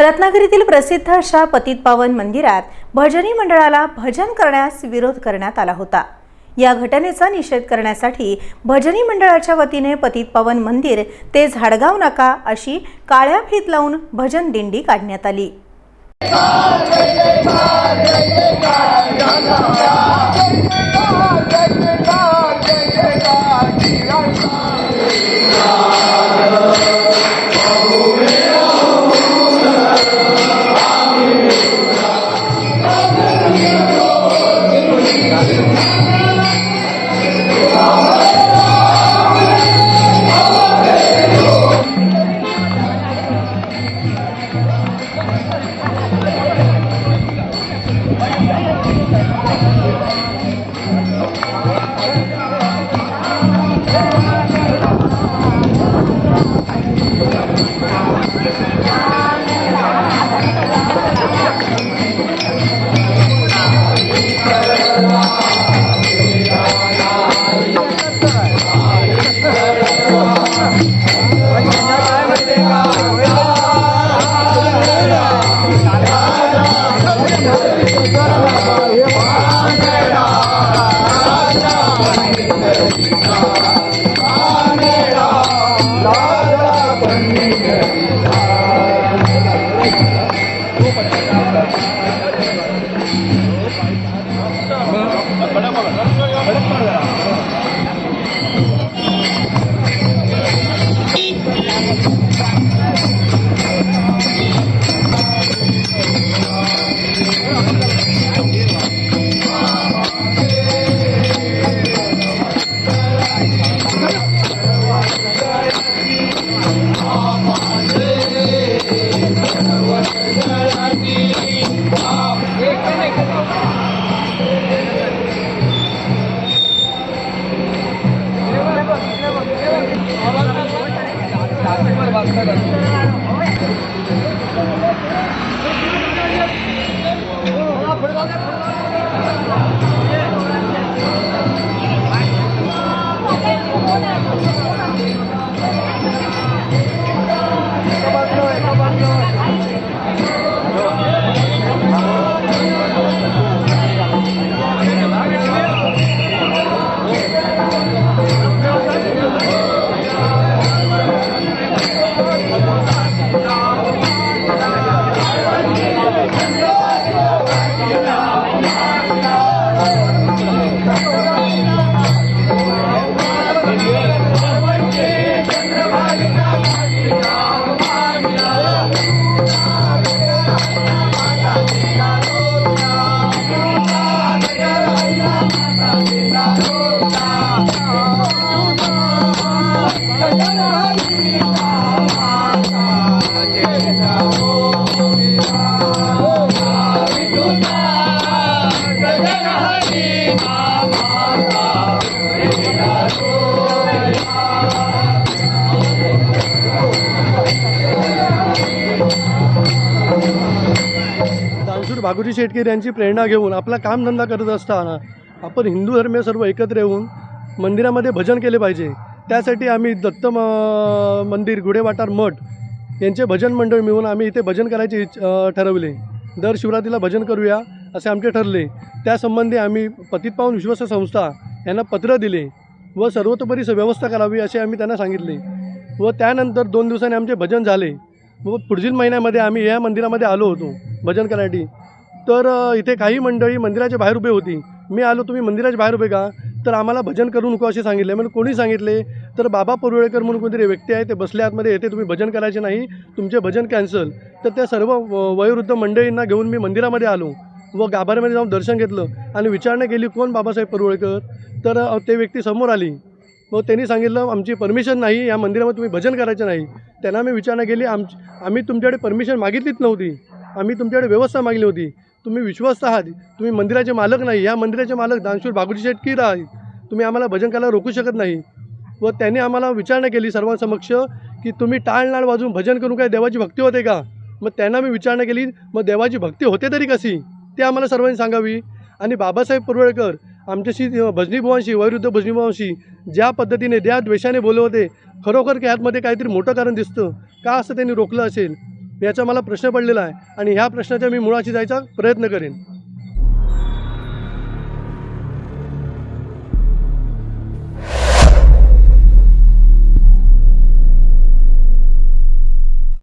रत्नागिरीतील प्रसिद्ध अशा पतितपावन मंदिरात भजनी मंडळाला भजन करण्यास विरोध करण्यात आला होता. या घटनेचा निषेध करण्यासाठी भजनी मंडळाच्या वतीने पतितपावन मंदिर ते झाडगाव नाका अशी काळ्या फीत लावून भजन दिंडी काढण्यात आली. दानशूर Yeah. भागोजी शेटकर यांची प्रेरणा घेऊन आपला कामधंदा करत असताना आपण हिंदू धर्मीय सर्व एकत्र येऊन मंदिरामध्ये भजन केले पाहिजे. त्यासाठी आम्ही दत्त मंदिर गुढेवाटार मठ यांचे भजन मंडळ मिळून आम्ही इथे भजन करायचे इच्छ- ठरवले. दर शिवरात्रीला भजन करूया असे आमचे ठरले. त्यासंबंधी आम्ही पतितपावन विश्वास संस्था यांना पत्र दिले व सर्वतोपरी व्यवस्था करावी असे आम्ही त्यांना सांगितले. व त्यानंतर दोन दिवसांनी आमचे भजन झाले. व पुढील महिन्यामध्ये आम्ही या मंदिरामध्ये आलो होतो भजन करण्यासाठी तर इथे काही मंडळी मंदिराच्या बाहेर उभे होती. मी आलो तुम्ही मंदिराच्या बाहेर उभे का? तर आम्हाला भजन करू नको असे सांगितले. म्हणजे कोणी सांगितले तर बाबा परुळेकर म्हणून कोणतरी व्यक्ती आहे ते बसल्या आतमध्ये येते तुम्ही भजन करायचे नाही तुमचे भजन कॅन्सल तर त्या सर्व व- वयोवृद्ध मंडळींना घेऊन मी मंदिरामध्ये आलो व गाभाऱ्यामध्ये जाऊन दर्शन घेतलं आणि विचारणा केली कोण बाबासाहेब परुळेकर? तर ते व्यक्ती समोर आली. व त्यांनी सांगितलं आमची परमिशन नाही या मंदिरामध्ये तुम्ही भजन करायचं नाही. त्यांना मी विचारणा केली आमची आम्ही तुमच्याकडे परमिशन मागितलीच नव्हती. आम्ही तुमच्याकडे व्यवस्था मागली होती. तुम्ही विश्वस्त आहात. तुम्ही मंदिराचे मालक नाही. या मंदिराचे मालक दानशूर बागुजी शेठ कीर आहेत तुम्ही आम्हाला भजन करायला रोखू शकत नाही. व त्यांनी आम्हाला विचारणा केली सर्वांसमक्ष की तुम्ही टाळनाळ वाजून भजन करून काय देवाची भक्ती होते का? मग त्यांना मी विचारणा केली मग देवाची भक्ती होते तरी कशी? ते आम्हाला सर्वांनी सांगावी. आणि बाबासाहेब पुरवळकर आमच्याशी भजनीभुवांशी वैरुद्ध भजनीभुवांशी ज्या पद्धतीने त्या द्वेषाने बोलले होते खरोखर की ह्यातमध्ये काहीतरी मोठं कारण दिसतं. का असं त्यांनी रोखलं असेल? याचा मला प्रश्न पडलेला आहे. आणि ह्या प्रश्नाच्या मी मुळाशी जायचा प्रयत्न करेन.